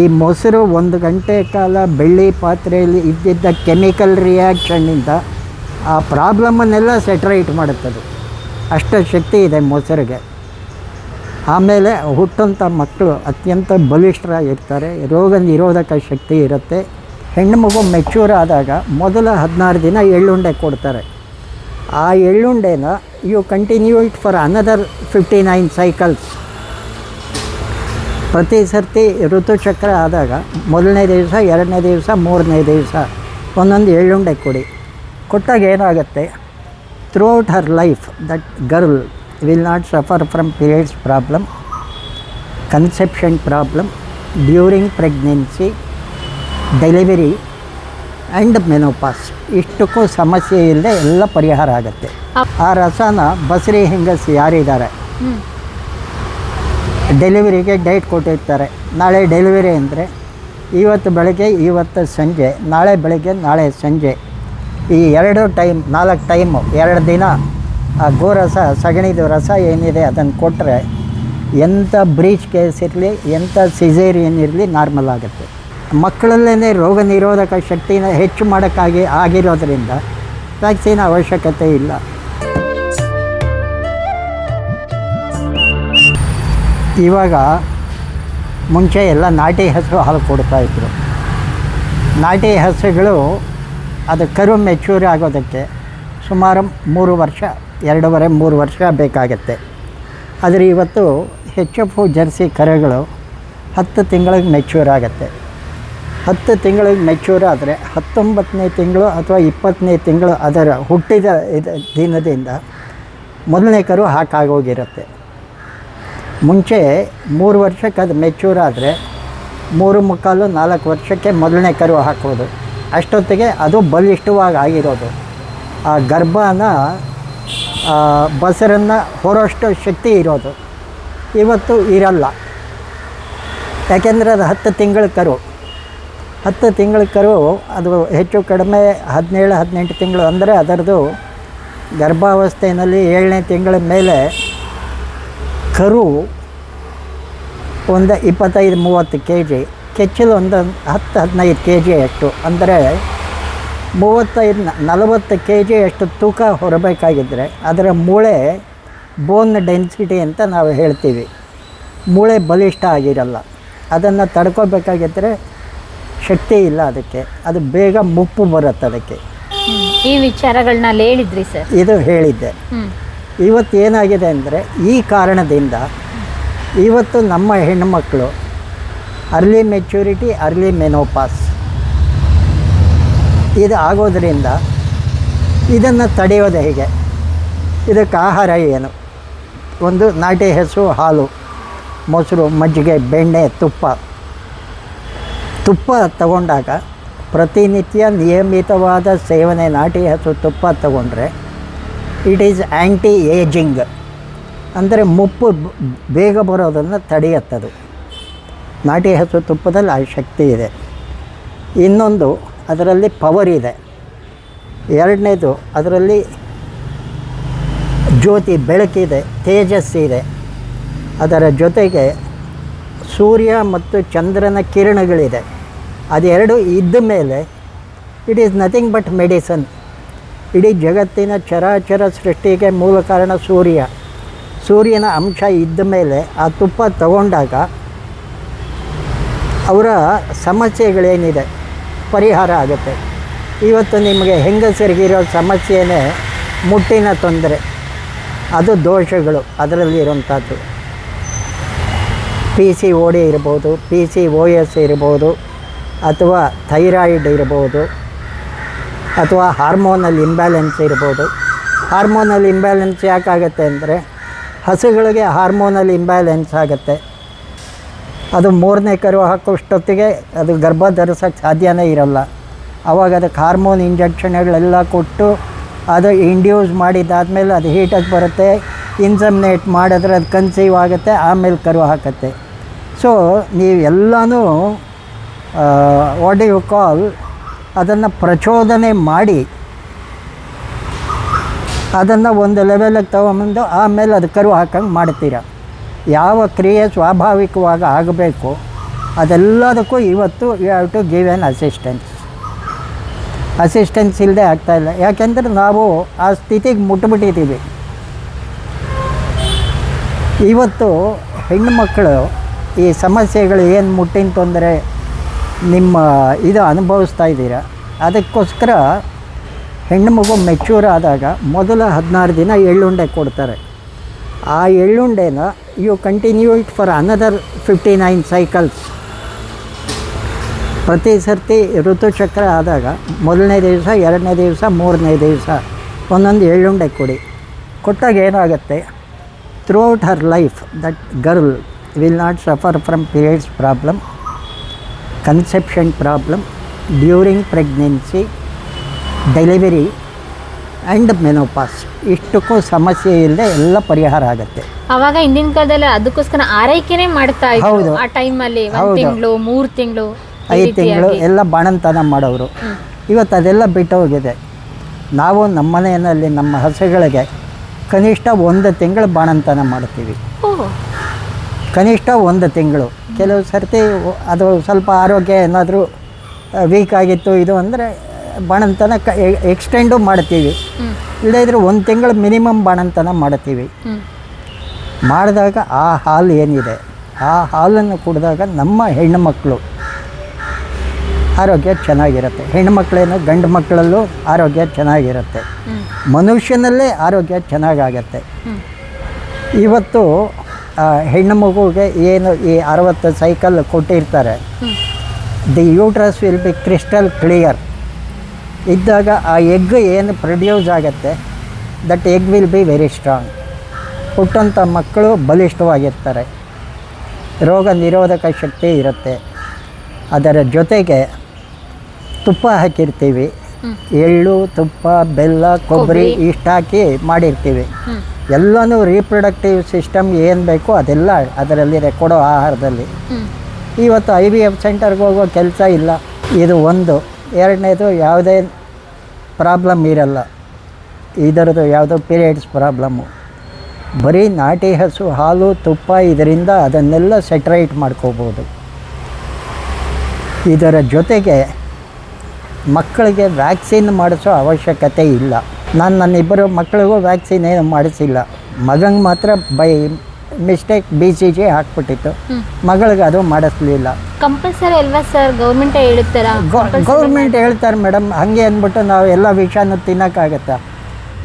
ಈ ಮೊಸರು ಒಂದು ಗಂಟೆ ಕಾಲ ಬೆಳ್ಳಿ ಪಾತ್ರೆಯಲ್ಲಿ ಇದ್ದಿದ್ದ ಕೆಮಿಕಲ್ ರಿಯಾಕ್ಷನ್ನಿಂದ ಆ ಪ್ರಾಬ್ಲಮ್ಮನ್ನೆಲ್ಲ ಸೆಟ್ರೈಟ್ ಮಾಡುತ್ತದೆ. ಅಷ್ಟು ಶಕ್ತಿ ಇದೆ ಮೊಸರಿಗೆ. ಆಮೇಲೆ ಹುಟ್ಟಂಥ ಮಕ್ಕಳು ಅತ್ಯಂತ ಬಲಿಷ್ಠರಾಗಿರ್ತಾರೆ. ರೋಗ ನಿರೋಧಕ ಶಕ್ತಿ ಇರುತ್ತೆ. ಹೆಣ್ಣು ಮಗು ಮೆಚ್ಯೂರ್ ಆದಾಗ ಮೊದಲ ಹದಿನಾರು ದಿನ ಎಳ್ಳುಂಡೆ ಕೊಡ್ತಾರೆ. ಆ ಎಳ್ಳುಂಡೆನ you continue it for another fifty nine cycles ಪ್ರತಿ ಸರ್ತಿ ಋತುಚಕ್ರ ಆದಾಗ ಮೊದಲನೇ ದಿವಸ, ಎರಡನೇ ದಿವಸ, ಮೂರನೇ ದಿವಸ ಒಂದೊಂದು ಎಳ್ಳುಂಡೆ ಕೊಡಿ. ಕೊಟ್ಟಾಗ ಏನಾಗುತ್ತೆ? Throughout her life that girl will not suffer from periods problem conception problem during pregnancy delivery and menopause ಇಷ್ಟಕ್ಕೂ ಸಮಸ್ಯೆ ಇಲ್ಲದೆ ಎಲ್ಲ ಪರಿಹಾರ ಆಗುತ್ತೆ. ಆ ರಸನ ಬಸರಿ ಹೆಂಗಸ್ ಯಾರಿದ್ದಾರೆ? ಡೆಲಿವರಿಗೆ ಡೇಟ್ ಕೊಟ್ಟಿರ್ತಾರೆ. ನಾಳೆ ಡೆಲಿವರಿ ಅಂದರೆ ಇವತ್ತು ಬೆಳಗ್ಗೆ, ಇವತ್ತು ಸಂಜೆ, ನಾಳೆ ಬೆಳಗ್ಗೆ, ನಾಳೆ ಸಂಜೆ. ಈ ಎರಡು ಟೈಮ್ ನಾಲ್ಕು ಟೈಮು ಎರಡು ದಿನ, ಆ ಗೋರಸ, ಸಗಣಿದು ರಸ ಏನಿದೆ ಅದನ್ನು ಕೊಟ್ಟರೆ ಎಂಥ ಬ್ರೀಚ್ ಕೇಸ್ ಇರಲಿ, ಎಂಥ ಸಿಸೇರಿಯನ್ ಇರಲಿ ನಾರ್ಮಲ್ ಆಗುತ್ತೆ. ಮಕ್ಕಳಲ್ಲೇ ರೋಗ ನಿರೋಧಕ ಶಕ್ತಿನ ಹೆಚ್ಚು ಮಾಡೋಕ್ಕಾಗಿ ಆಗಿರೋದ್ರಿಂದ ವ್ಯಾಕ್ಸಿನ್ ಅವಶ್ಯಕತೆ ಇಲ್ಲ. ಇವಾಗ ಮುಂಚೆ ಎಲ್ಲ ನಾಟಿ ಹೆಸರು ಹಾಲು ಕೊಡ್ತಾಯಿದ್ರು ನಾಟಿ ಹಸುಗಳು ಅದು ಕರು ಮೆಚ್ಯೂರ್ ಆಗೋದಕ್ಕೆ ಸುಮಾರು ಮೂರು ವರ್ಷ, ಎರಡೂವರೆ, ಮೂರು ವರ್ಷ ಬೇಕಾಗತ್ತೆ. ಆದರೆ ಇವತ್ತು ಹೆಚ್ ಎಫ್ ಜರ್ಸಿ ಕರುಗಳು ಹತ್ತು ತಿಂಗಳಿಗೆ ಮೆಚೂರ್ ಆಗುತ್ತೆ. ಹತ್ತು ತಿಂಗಳಿಗೆ ಮೆಚೂರ್ ಆದರೆ ಹತ್ತೊಂಬತ್ತನೇ ತಿಂಗಳು ಅಥವಾ ಇಪ್ಪತ್ತನೇ ತಿಂಗಳು ಅದರ ಹುಟ್ಟಿದ ದಿನದಿಂದ ಮೊದಲನೇ ಕರು ಹಾಕಾಗೋಗಿರುತ್ತೆ. ಮುಂಚೆ ಮೂರು ವರ್ಷಕ್ಕೆ ಅದು ಮೆಚ್ಯೂರ್ ಆದರೆ ಮೂರು ಮುಕ್ಕಾಲು ನಾಲ್ಕು ವರ್ಷಕ್ಕೆ ಮೊದಲನೇ ಕರು ಹಾಕೋದು. ಅಷ್ಟೊತ್ತಿಗೆ ಅದು ಬಲಿಷ್ಠವಾಗಿ ಆಗಿರೋದು. ಆ ಗರ್ಭನ ಬಸರನ್ನು ಹೊರಷ್ಟು ಶಕ್ತಿ ಇರೋದು. ಇವತ್ತು ಇರಲ್ಲ. ಯಾಕೆಂದರೆ ಅದು ಹತ್ತು ತಿಂಗಳ ಕರು. ಹತ್ತು ತಿಂಗಳ ಕರು ಅದು ಹೆಚ್ಚು ಕಡಿಮೆ ಹದಿನೇಳು, ಹದಿನೆಂಟು ತಿಂಗಳು. ಅಂದರೆ ಅದರದ್ದು ಗರ್ಭಾವಸ್ಥೆಯಲ್ಲಿ ಏಳನೇ ತಿಂಗಳ ಮೇಲೆ ಕರು ಒಂದು ಇಪ್ಪತ್ತೈದು ಮೂವತ್ತು ಕೆ ಜಿ ಕೆಚ್ಚಲು ಒಂದು ಹತ್ತು ಹದಿನೈದು ಕೆ ಜಿ ಅಷ್ಟು. ಅಂದರೆ ಮೂವತ್ತೈದು ನಲವತ್ತು ಕೆ ಜಿ ಅಷ್ಟು ತೂಕ ಹೊರಬೇಕಾಗಿದ್ದರೆ ಅದರ ಮೂಳೆ ಬೋನ್ ಡೆನ್ಸಿಟಿ ಅಂತ ನಾವು ಹೇಳ್ತೀವಿ. ಮೂಳೆ ಬಲಿಷ್ಠ ಆಗಿರಲ್ಲ. ಅದನ್ನು ತಡ್ಕೋಬೇಕಾಗಿದ್ದರೆ ಶಕ್ತಿ ಇಲ್ಲ ಅದಕ್ಕೆ. ಅದು ಬೇಗ ಮುಪ್ಪು ಬರುತ್ತೆ ಅದಕ್ಕೆ. ಈ ವಿಚಾರಗಳನ್ನ ಹೇಳಿದ್ರಿ ಸರ್. ಇದು ಹೇಳಿದ್ದೆ. ಇವತ್ತು ಏನಾಗಿದೆ ಅಂದರೆ ಈ ಕಾರಣದಿಂದ ಇವತ್ತು ನಮ್ಮ ಹೆಣ್ಣುಮಕ್ಕಳು ಅರ್ಲಿ ಮೆಚ್ಯೂರಿಟಿ, ಅರ್ಲಿ ಮೆನೋಪಾಸ್. ಇದು ಆಗೋದರಿಂದ ಇದನ್ನು ತಡೆಯೋದು ಹೇಗೆ? ಇದಕ್ಕೆ ಆಹಾರ ಏನು? ಒಂದು ನಾಟಿ ಹೆಸರು ಹಾಲು, ಮೊಸರು, ಮಜ್ಜಿಗೆ, ಬೆಣ್ಣೆ, ತುಪ್ಪ. ತುಪ್ಪ ತಗೊಂಡಾಗ ಪ್ರತಿನಿತ್ಯ ನಿಯಮಿತವಾದ ಸೇವನೆ, ನಾಟಿ ಹಸು, ತುಪ್ಪ ತಗೊಂಡ್ರೆ ಇಟ್ ಈಸ್ ಆ್ಯಂಟಿ ಏಜಿಂಗ್ ಅಂದರೆ ಮುಪ್ಪು ಬೇಗ ಬರೋದನ್ನು ತಡೆಯುತ್ತದು. ನಾಟಿ ಹಸು ತುಪ್ಪದಲ್ಲಿ ಆ ಶಕ್ತಿ ಇದೆ. ಇನ್ನೊಂದು, ಅದರಲ್ಲಿ ಪವರ್ ಇದೆ. ಎರಡನೇದು, ಅದರಲ್ಲಿ ಜ್ಯೋತಿ ಬೆಳಕಿದೆ ತೇಜಸ್ಸಿದೆ ಅದರ ಜೊತೆಗೆ ಸೂರ್ಯ ಮತ್ತು ಚಂದ್ರನ ಕಿರಣಗಳಿದೆ. ಅದೆರಡು ಇದ್ದ ಮೇಲೆ it is nothing but medicine ಇಡೀ ಜಗತ್ತಿನ ಚರಾಚರ ಸೃಷ್ಟಿಗೆ ಮೂಲ ಕಾರಣ ಸೂರ್ಯ. ಸೂರ್ಯನ ಅಂಶ ಇದ್ದ ಮೇಲೆ ಆ ತುಪ್ಪ ತಗೊಂಡಾಗ ಅವರ ಸಮಸ್ಯೆಗಳೇನಿದೆ? ಪರಿಹಾರ ಆಗುತ್ತೆ. ಇವತ್ತು ನಿಮಗೆ ಹೆಂಗಸರಿಗಿರೋ ಸಮಸ್ಯೆನೇ ಮುಟ್ಟಿನ ತೊಂದರೆ. ಅದು ದೋಷಗಳು ಅದರಲ್ಲಿ ಇರುವಂಥದ್ದು. ಪಿ ಸಿ ಓ ಡಿ ಇರ್ಬೋದು ಪಿ ಸಿ ಓ ಎಸ್ ಇರ್ಬೋದು, ಅಥವಾ ಥೈರಾಯ್ಡ್ ಇರ್ಬೋದು ಅಥವಾ ಹಾರ್ಮೋನಲ್ ಇಂಬ್ಯಾಲೆನ್ಸ್ ಇರ್ಬೋದು. ಹಾರ್ಮೋನಲ್ ಇಂಬ್ಯಾಲೆನ್ಸ್ ಯಾಕಾಗತ್ತೆ ಅಂದರೆ ಹಸುಗಳಿಗೆ ಹಾರ್ಮೋನಲ್ ಇಂಬ್ಯಾಲೆನ್ಸ್ ಆಗುತ್ತೆ. ಅದು ಮೂರನೇ ಕರು ಹಾಕೋಷ್ಟೊತ್ತಿಗೆ ಅದು ಗರ್ಭ ಧರಿಸೋಕ್ಕೆ ಸಾಧ್ಯನೇ ಇರಲ್ಲ. ಆವಾಗ ಅದಕ್ಕೆ ಹಾರ್ಮೋನ್ ಇಂಜೆಕ್ಷನ್ಗಳೆಲ್ಲ ಕೊಟ್ಟು ಅದು ಇಂಡ್ಯೂಸ್ ಮಾಡಿದ್ದಾದಮೇಲೆ ಅದು ಹೀಟಾಗಿ ಬರುತ್ತೆ. ಇನ್ಸಮ್ನೇಟ್ ಮಾಡಿದ್ರೆ ಅದು ಕನ್ಸೀವ್ ಆಗುತ್ತೆ, ಆಮೇಲೆ ಕರು ಹಾಕತ್ತೆ. ಸೊ ನೀವು ಎಲ್ಲನೂ ವಾಟ್ ಯು ಕಾಲ್ ಅದನ್ನು ಪ್ರಚೋದನೆ ಮಾಡಿ, ಅದನ್ನು ಒಂದು ಲೆವೆಲಿಗೆ ತೊಗೊಂಬಂದು ಆಮೇಲೆ ಅದು ಕರು ಹಾಕಂಗೆ ಮಾಡ್ತೀರ. ಯಾವ ಕ್ರಿಯೆ ಸ್ವಾಭಾವಿಕವಾಗಿ ಆಗಬೇಕು, ಅದೆಲ್ಲದಕ್ಕೂ ಇವತ್ತು you have to give an assistance assistance ಇಲ್ಲದೆ ಆಗ್ತಾಯಿಲ್ಲ ಯಾಕೆಂದರೆ ನಾವು ಆ ಸ್ಥಿತಿಗೆ ಮುಟ್ಬಿಟ್ಟಿದ್ದೀವಿ ಇವತ್ತು ಹೆಣ್ಣು ಮಕ್ಕಳು ಈ ಸಮಸ್ಯೆಗಳು ಏನು ಮುಟ್ಟಿನ ತೊಂದರೆ ನಿಮ್ಮ ಇದು ಅನುಭವಿಸ್ತಾ ಇದ್ದೀರ? ಅದಕ್ಕೋಸ್ಕರ ಹೆಣ್ಣು ಮಗು ಮೆಚೂರ್ ಆದಾಗ ಮೊದಲ ಹದಿನಾರು ದಿನ ಎಳ್ಳುಂಡೆ ಕೊಡ್ತಾರೆ. ಆ ಎಳ್ಳುಂಡೆನ you continue it for another fifty nine cycles ಪ್ರತಿ ಸರ್ತಿ ಋತುಚಕ್ರ ಆದಾಗ ಮೊದಲನೇ ದಿವಸ, ಎರಡನೇ ದಿವಸ, ಮೂರನೇ ದಿವಸ ಒಂದೊಂದು ಎಳ್ಳುಂಡೆ ಕೊಡಿ. ಕೊಟ್ಟಾಗ ಏನಾಗುತ್ತೆ? Throughout her life that girl will not suffer from periods problem conception problem during pregnancy delivery and menopause ಇಷ್ಟಕ್ಕೂ ಸಮಸ್ಯೆ ಇಲ್ಲದೆ ಎಲ್ಲ ಪರಿಹಾರ ಆಗುತ್ತೆ. ಅವಾಗ ಹಿಂದಿನ ಕಾಲದಲ್ಲಿ ಅದಕ್ಕೋಸ್ಕರ ಆರೈಕೆನೇ ಮಾಡ್ತಾ ಇದ್ರು ಹೌದು. ಆ ಟೈಮಲ್ಲಿ ಹೌದು. ತಿಂಗಳು ಮೂರು ತಿಂಗಳು ಐದು ತಿಂಗಳು ಎಲ್ಲ ಬಾಣಂತನ ಮಾಡೋರು ಇವತ್ತು ಅದೆಲ್ಲ ಬಿಟ್ಟು ಹೋಗಿದೆ. ನಾವು ನಮ್ಮ ಮನೆಯಲ್ಲಿ ನಮ್ಮ ಹಸುಗಳಿಗೆ ಕನಿಷ್ಠ ಒಂದು ತಿಂಗಳು ಬಾಣಂತನ ಮಾಡ್ತೀವಿ. ಕನಿಷ್ಠ ಒಂದು ತಿಂಗಳು. ಕೆಲವು ಸರ್ತಿ ಅದು ಸ್ವಲ್ಪ ಆರೋಗ್ಯ ಏನಾದರೂ ವೀಕ್ ಆಗಿತ್ತು ಇದು ಅಂದರೆ ಬಾಣಂತನ ಕ ಎಕ್ಸ್ಟೆಂಡು ಮಾಡ್ತೀವಿ. ಇಲ್ಲದಿದ್ರೆ ಒಂದು ತಿಂಗಳು ಮಿನಿಮಮ್ ಬಾಣಂತನ ಮಾಡ್ತೀವಿ. ಮಾಡಿದಾಗ ಆ ಹಾಲು ಏನಿದೆ ಆ ಹಾಲನ್ನು ಕುಡಿದಾಗ ನಮ್ಮ ಹೆಣ್ಣು ಮಕ್ಕಳು ಆರೋಗ್ಯ ಚೆನ್ನಾಗಿರುತ್ತೆ. ಹೆಣ್ಣು ಮಕ್ಕಳೇನು ಗಂಡು ಮಕ್ಕಳಲ್ಲೂ ಆರೋಗ್ಯ ಚೆನ್ನಾಗಿರುತ್ತೆ. ಮನುಷ್ಯನಲ್ಲೇ ಆರೋಗ್ಯ ಚೆನ್ನಾಗಾಗತ್ತೆ. ಇವತ್ತು ಹೆಣ್ಣು ಮಗುಗೆ ಏನು ಈ ಅರವತ್ತು ಸೈಕಲ್ ಕೊಟ್ಟಿರ್ತಾರೆ. The uterus will be crystal clear ಇದ್ದಾಗ ಆ ಎಗ್ ಏನು ಪ್ರೊಡ್ಯೂಸ್ ಆಗುತ್ತೆ? That egg will be very strong ಹುಟ್ಟಂಥ ಮಕ್ಕಳು ಬಲಿಷ್ಠವಾಗಿರ್ತಾರೆ. ರೋಗ ನಿರೋಧಕ ಶಕ್ತಿ ಇರುತ್ತೆ. ಅದರ ಜೊತೆಗೆ ತುಪ್ಪ ಹಾಕಿರ್ತೀವಿ. ಎಳ್ಳು ತುಪ್ಪ ಬೆಲ್ಲ ಕೊಬ್ಬರಿ ಇಷ್ಟು ಹಾಕಿ ಮಾಡಿರ್ತೀವಿ. ಎಲ್ಲನೂ ರೀಪ್ರೊಡಕ್ಟಿವ್ ಸಿಸ್ಟಮ್ ಏನು ಬೇಕೋ ಅದೆಲ್ಲ ಅದರಲ್ಲಿ ಕೊಡೋ ಆಹಾರದಲ್ಲಿ. ಇವತ್ತು ಐ ವಿ ಎಫ್ ಸೆಂಟರ್ಗೆ ಹೋಗೋ ಕೆಲಸ ಇಲ್ಲ. ಇದು ಒಂದು. ಎರಡನೇದು ಯಾವುದೇ ಪ್ರಾಬ್ಲಮ್ ಇರಲ್ಲ. ಇದರದ್ದು ಯಾವುದೋ ಪೀರಿಯಡ್ಸ್ ಪ್ರಾಬ್ಲಮ್ಮು ಬರೀ ನಾಟಿ ಹಸು ಹಾಲು ತುಪ್ಪ ಇದರಿಂದ ಅದನ್ನೆಲ್ಲ ಸೆಟ್ರೈಟ್ ಮಾಡ್ಕೋಬೋದು. ಇದರ ಜೊತೆಗೆ ಮಕ್ಕಳಿಗೆ ವ್ಯಾಕ್ಸಿನ್ ಮಾಡಿಸೋ ಅವಶ್ಯಕತೆ ಇಲ್ಲ. ನಾನು ನನ್ನ ಇಬ್ಬರು ಮಕ್ಕಳಿಗೂ ವ್ಯಾಕ್ಸಿನ್ ಏನು ಮಾಡಿಸಿಲ್ಲ. ಮಗಂಗೆ ಮಾತ್ರ by mistake B C G ಹಾಕ್ಬಿಟ್ಟಿತ್ತು. ಮಗಳಿಗೆ ಅದು ಮಾಡಿಸ್ಲಿಲ್ಲ. ಕಂಪಲ್ಸರಿ ಅಲ್ವಾ ಸರ್ ಗೌರ್ಮೆಂಟ್ ಹೇಳುತ್ತಾರ ಗೌರ್ಮೆಂಟ್ ಹೇಳ್ತಾರೆ ಮೇಡಮ್ ಹಾಗೆ ಅಂದ್ಬಿಟ್ಟು ನಾವು ಎಲ್ಲ ವಿಷಾನು ತಿನ್ನೋಕ್ಕಾಗತ್ತಾ?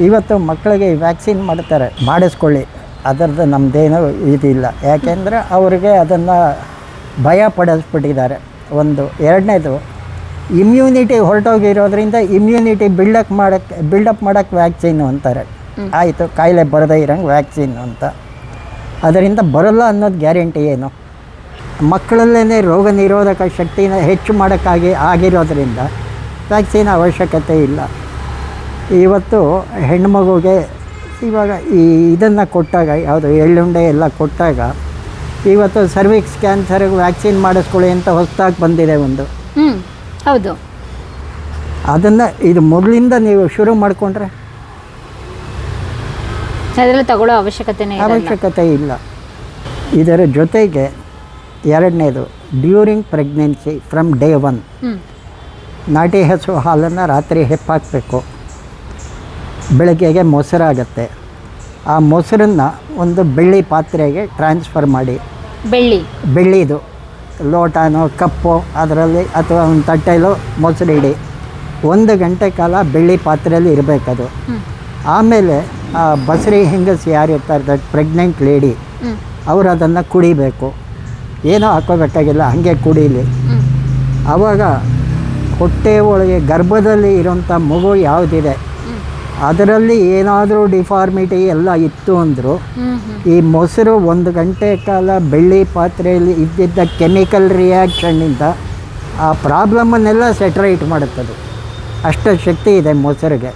ಇವತ್ತು ಮಕ್ಕಳಿಗೆ ವ್ಯಾಕ್ಸಿನ್ ಮಾಡ್ತಾರೆ. ಮಾಡಿಸ್ಕೊಳ್ಳಿ. ಅದರದ್ದು ನಮ್ಮದೇನು ಇದಿಲ್ಲ. ಯಾಕೆಂದರೆ ಅವರಿಗೆ ಅದನ್ನು ಭಯ ಪಡಿಸ್ಬಿಟ್ಟಿದ್ದಾರೆ. ಒಂದು ಎರಡನೇದು ಇಮ್ಯುನಿಟಿ ಹೊರಟೋಗಿರೋದ್ರಿಂದ ಇಮ್ಯುನಿಟಿ ಬಿಲ್ಡಪ್ ಮಾಡೋಕ್ಕೆ ಬಿಲ್ಡಪ್ ಮಾಡೋಕ್ಕೆ ವ್ಯಾಕ್ಸಿನ್ ಅಂತಾರೆ. ಆಯಿತು ಕಾಯಿಲೆ ಬರದೇ ಇರೋಂಗೆ ವ್ಯಾಕ್ಸಿನ್ ಅಂತ. ಅದರಿಂದ ಬರಲ್ಲ ಅನ್ನೋದು ಗ್ಯಾರಂಟಿ ಏನು? ಮಕ್ಕಳಲ್ಲೇ ರೋಗ ನಿರೋಧಕ ಶಕ್ತಿನ ಹೆಚ್ಚು ಮಾಡೋಕ್ಕಾಗಿ ಆಗಿರೋದ್ರಿಂದ ವ್ಯಾಕ್ಸಿನ್ ಅವಶ್ಯಕತೆ ಇಲ್ಲ. ಇವತ್ತು ಹೆಣ್ಮಗುಗೆ ಇವಾಗ ಈ ಇದನ್ನು ಕೊಟ್ಟಾಗ ಯಾವುದು ಎಳ್ಳುಂಡೆ ಎಲ್ಲ ಕೊಟ್ಟಾಗ ಇವತ್ತು ಸರ್ವಿಕ್ಸ್ ಕ್ಯಾನ್ಸರ್ಗೆ ವ್ಯಾಕ್ಸಿನ್ ಮಾಡಿಸ್ಕೊಳ್ಳಿ ಅಂತ ಹೊಸದಾಗಿ ಬಂದಿದೆ ಒಂದು. ಹೌದು. ಅದನ್ನು ಇದು ಮೊದಲಿಂದ ನೀವು ಶುರು ಮಾಡಿಕೊಂಡ್ರೆ ಅದರಲ್ಲಿ ತಗೊಳ್ಳೋ ಅವಶ್ಯಕತೆನೇ ಅವಶ್ಯಕತೆ ಇಲ್ಲ. ಇದರ ಜೊತೆಗೆ ಎರಡನೇದು during pregnancy from day one ನಾಟಿ ಹಸು ಹಾಲನ್ನು ರಾತ್ರಿ ಹೆಪ್ಪಾಕಬೇಕು. ಬೆಳಗ್ಗೆಗೆ ಮೊಸರಾಗತ್ತೆ ಆ ಮೊಸರನ್ನು ಒಂದು ಬೆಳ್ಳಿ ಪಾತ್ರೆಗೆ ಟ್ರಾನ್ಸ್ಫರ್ ಮಾಡಿ. ಬೆಳ್ಳಿ. ಬೆಳ್ಳಿದು. ಲೋಟನೋ ಕಪ್ಪು ಅದರಲ್ಲಿ ಅಥವಾ ಒಂದು ತಟ್ಟೆಲೋ ಮೊಸರು ಇಡಿ ಒಂದು ಗಂಟೆ ಕಾಲ ಬೆಳ್ಳಿ ಪಾತ್ರೆಯಲ್ಲಿ ಇರಬೇಕದು. ಆಮೇಲೆ ಆ ಬಸರಿ ಹೆಂಗಸು ಯಾರು ಇರ್ತಾರೆ ದಟ್ ಪ್ರೆಗ್ನೆಂಟ್ ಲೇಡಿ ಅವರು ಅದನ್ನು ಕುಡಿಬೇಕು. ಏನೋ ಹಾಕೋಬೇಕಾಗಿಲ್ಲ ಹಾಗೆ ಕುಡೀಲಿ. ಆವಾಗ ಹೊಟ್ಟೆ ಒಳಗೆ ಗರ್ಭದಲ್ಲಿ ಇರೋಂಥ ಮಗು ಯಾವುದಿದೆ? ಅದರಲ್ಲಿ ಏನಾದರೂ ಡಿಫಾರ್ಮಿಟಿ ಎಲ್ಲ ಇತ್ತು ಅಂದರು ಈ ಮೊಸರು ಒಂದು ಗಂಟೆ ಕಾಲ ಬೆಳ್ಳಿ ಪಾತ್ರೆಯಲ್ಲಿ ಇದ್ದಿದ್ದ ಕೆಮಿಕಲ್ ರಿಯಾಕ್ಷನ್ನಿಂದ ಆ ಪ್ರಾಬ್ಲಮನ್ನೆಲ್ಲ ಸೆಟ್ರೈಟ್ ಮಾಡುತ್ತದೆ. ಅಷ್ಟು ಶಕ್ತಿ ಇದೆ ಮೊಸರಿಗೆ.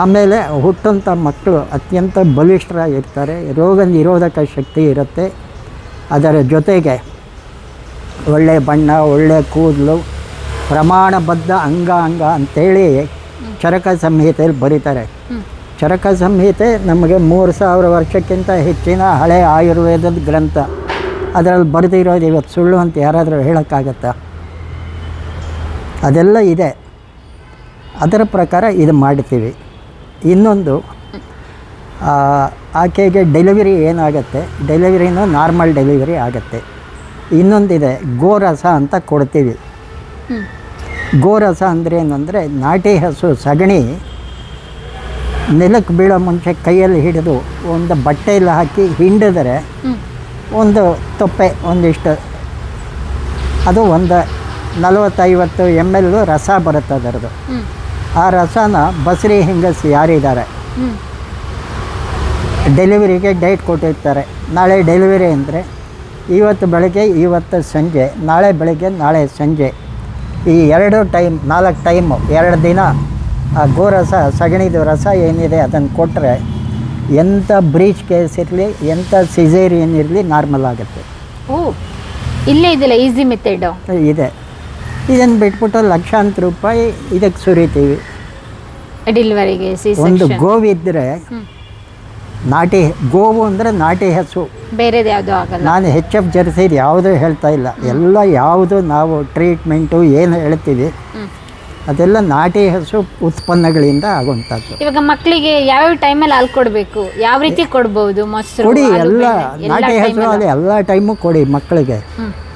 ಆಮೇಲೆ ಹುಟ್ಟಂಥ ಮಕ್ಕಳು ಅತ್ಯಂತ ಬಲಿಷ್ಠರಾಗಿರ್ತಾರೆ. ರೋಗ ನಿರೋಧಕ ಶಕ್ತಿ ಇರುತ್ತೆ. ಅದರ ಜೊತೆಗೆ ಒಳ್ಳೆ ಬಣ್ಣ ಒಳ್ಳೆ ಕೂದಲು ಪ್ರಮಾಣಬದ್ಧ ಅಂಗ ಅಂಗ ಅಂತೇಳಿ ಚರಕ ಸಂಹಿತೆಯಲ್ಲಿ ಬರೀತಾರೆ. ಚರಕ ಸಂಹಿತೆ ನಮಗೆ ಮೂರು ಸಾವಿರ ವರ್ಷಕ್ಕಿಂತ ಹೆಚ್ಚಿನ ಹಳೆ ಆಯುರ್ವೇದದ ಗ್ರಂಥ. ಅದರಲ್ಲಿ ಬರೆದಿರೋದು ಇವತ್ತು ಸುಳ್ಳು ಅಂತ ಯಾರಾದರೂ ಹೇಳೋಕ್ಕಾಗತ್ತಾ? ಅದೆಲ್ಲ ಇದೆ. ಅದರ ಪ್ರಕಾರ ಇದು ಮಾಡ್ತೀವಿ. ಇನ್ನೊಂದು ಆಕೆಗೆ ಡೆಲಿವರಿ ಏನಾಗುತ್ತೆ? ಡೆಲಿವರಿನೂ ನಾರ್ಮಲ್ ಡೆಲಿವರಿ ಆಗುತ್ತೆ. ಇನ್ನೊಂದಿದೆ ಗೋರಸ ಅಂತ ಕೊಡ್ತೀವಿ. ಗೋರಸ ಅಂದರೆ ಏನಂದರೆ ನಾಟಿ ಹಸು ಸಗಣಿ ನೆಲಕ್ಕೆ ಬೀಳೋ ಮುಂಚೆ ಕೈಯಲ್ಲಿ ಹಿಡಿದು ಒಂದು ಬಟ್ಟೆಯಲ್ಲಿ ಹಾಕಿ ಹಿಂಡಿದರೆ ಒಂದು ತೊಪ್ಪೆ ಒಂದಿಷ್ಟು. ಅದು ಒಂದು ನಲವತ್ತೈವತ್ತು ಎಂ ಎಲ್ ರಸ ಬರುತ್ತೆ ಅದರದು ಆ ರಸನ ಬಸರಿ ಹಿಂಗಸ್ ಯಾರಿದ್ದಾರೆ? ಡೆಲಿವರಿಗೆ ಡೇಟ್ ಕೊಟ್ಟಿರ್ತಾರೆ. ನಾಳೆ ಡೆಲಿವರಿ ಅಂದರೆ ಇವತ್ತು ಬೆಳಗ್ಗೆ ಇವತ್ತು ಸಂಜೆ ನಾಳೆ ಬೆಳಗ್ಗೆ ನಾಳೆ ಸಂಜೆ. ಈ ಎರಡು ಟೈಮ್ ನಾಲ್ಕು ಟೈಮು ಎರಡು ದಿನ ಆ ಗೋರಸ ಸಗಣಿದು ರಸ ಏನಿದೆ ಅದನ್ನು ಕೊಟ್ಟರೆ ಎಂಥ ಬ್ರೀಚ್ ಕೇಸ್ ಇರಲಿ ಎಂಥ ಸಿಝೇರಿಯನ್ ಇರಲಿ ನಾರ್ಮಲ್ ಆಗುತ್ತೆ. ಓ ಇಲ್ಲೇ ಇದಿಲ್ಲ ಈಸಿ ಮೆಥಡ್? ಇದೆ. ಇದನ್ನು ಬಿಟ್ಬಿಟ್ಟು ಲಕ್ಷಾಂತರ ರೂಪಾಯಿ ಇದಕ್ಕೆ ಸುರಿತೀವಿ. ಡೆಲಿವರಿಗೆ ಒಂದು ಗೋವಿದ್ದರೆ. ನಾಟಿ ಗೋವು ಅಂದರೆ ನಾಟಿ ಹಸು ಬೇರೆ ಯಾವುದು ಆಗಲ್ಲ. ನಾನು ಹೆಚ್ ಎಫ್ ಜರ್ಸಿದು ಯಾವುದೂ ಹೇಳ್ತಾ ಇಲ್ಲ. ಎಲ್ಲ ಯಾವುದು ನಾವು ಟ್ರೀಟ್ಮೆಂಟು ಏನು ಹೇಳ್ತೀವಿ ಅದೆಲ್ಲ ನಾಟಿ ಹಸು ಉತ್ಪನ್ನಗಳಿಂದ ಆಗುವಂಥದ್ದು. ಇವಾಗ ಮಕ್ಕಳಿಗೆ ಯಾವ್ಯಾವ ಟೈಮಲ್ಲಿ ಹಾಲು ಕೊಡಬೇಕು? ಯಾವ ರೀತಿ ಕೊಡ್ಬೋದು ಮೊಸರು ಕೊಡಿ ಎಲ್ಲ ನಾಟಿ ಹಸು ಅಲ್ಲಿ? ಎಲ್ಲ ಟೈಮು ಕೊಡಿ ಮಕ್ಕಳಿಗೆ.